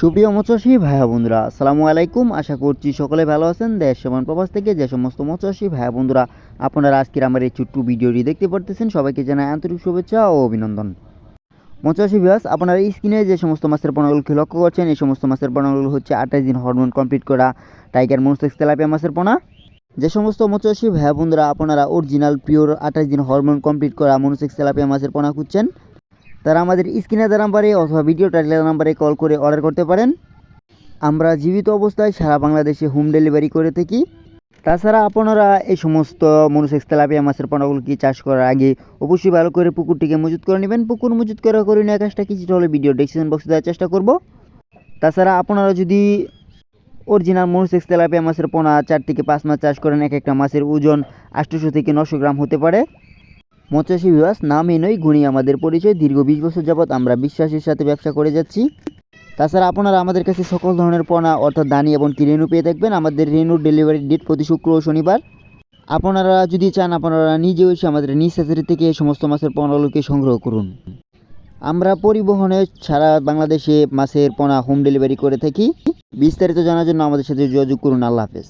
সুপ্রিয় মৎস্যসী ভাইয়া বন্ধুরা, আসসালামু আলাইকুম। আশা করছি সকলে ভালো আছেন। দেশ সমান প্রবাস থেকে যে সমস্ত মৎস্যসী ভাইয়া বন্ধুরা, আপনারা আজকের আমার এই ছোট্ট ভিডিওটি দেখতে পারতেছেন। সবাইকে জানাই আন্তরিক শুভেচ্ছা ও অভিনন্দন। মৎস্যসী ভিউয়ার্স আপনারা স্ক্রিনে যে সমস্ত মাছের পোনাগুলোকে লক্ষ্য করছেন, এই সমস্ত মাছের পোনাগুলো হচ্ছে আঠাশ দিন হরমোন কমপ্লিট করা টাইগার মনসেক্স তেলাপিয়া মাছের পোনা। যে সমস্ত মৎস্যসী ভাইয়া বন্ধুরা, আপনারা অরিজিনাল পিওর আঠাশ দিন হরমোন কমপ্লিট করা মনোসেক্স তেলাপিয়া মাছের পোনা খুঁজছেন তারা আমাদের স্ক্রিনে দেওয়া নাম্বারে অথবা ভিডিও টাইটেলের নাম্বারে কল করে অর্ডার করতে পারেন। আমরা জীবিত অবস্থায় সারা বাংলাদেশে হোম ডেলিভারি করে থাকি। তাছাড়া আপনারা এই সমস্ত মনুসেক্স তেলাপিয়া মাছের পোনাগুলোকে চাষ করার আগে অবশ্যই ভালো করে পুকুরটিকে মজুত করে নেবেন। পুকুর মজুত করা করে নিয়ে কাজটা কিছুটা হলে ভিডিও ডিসক্রিপশন বক্সে দেওয়ার চেষ্টা করব। তাছাড়া আপনারা যদি অরিজিনাল মনুসেক্স তেলাপিয়া মাছের পোনা চার থেকে পাঁচ মাস চাষ করেন, এক একটা মাছের ওজন আটশোশো থেকে নশো গ্রাম হতে পারে। মৎস্যসী বিভাস নামই নয় গুণী আমাদের পরিচয়, দীর্ঘ বিশ বছর যাবৎ আমরা বিশ্বাসের সাথে ব্যবসা করে যাচ্ছি। তাছাড়া আপনারা আমাদের কাছে সকল ধরনের পণা অর্থাৎ দানি এবং কি রেনু পেয়ে থাকবেন। আমাদের রেনুর ডেলিভারি ডেট প্রতি শুক্র ও শনিবার। আপনারা যদি চান, আপনারা নিজে এসে আমাদের নিজ হ্যাচারি থেকে এই সমস্ত মাছের পোনাগুলোকে সংগ্রহ করুন। আমরা পরিবহনে সারা বাংলাদেশে মাছের পণা হোম ডেলিভারি করে থাকি। বিস্তারিত জানার জন্য আমাদের সাথে যোগাযোগ করুন। আল্লাহ হাফেজ।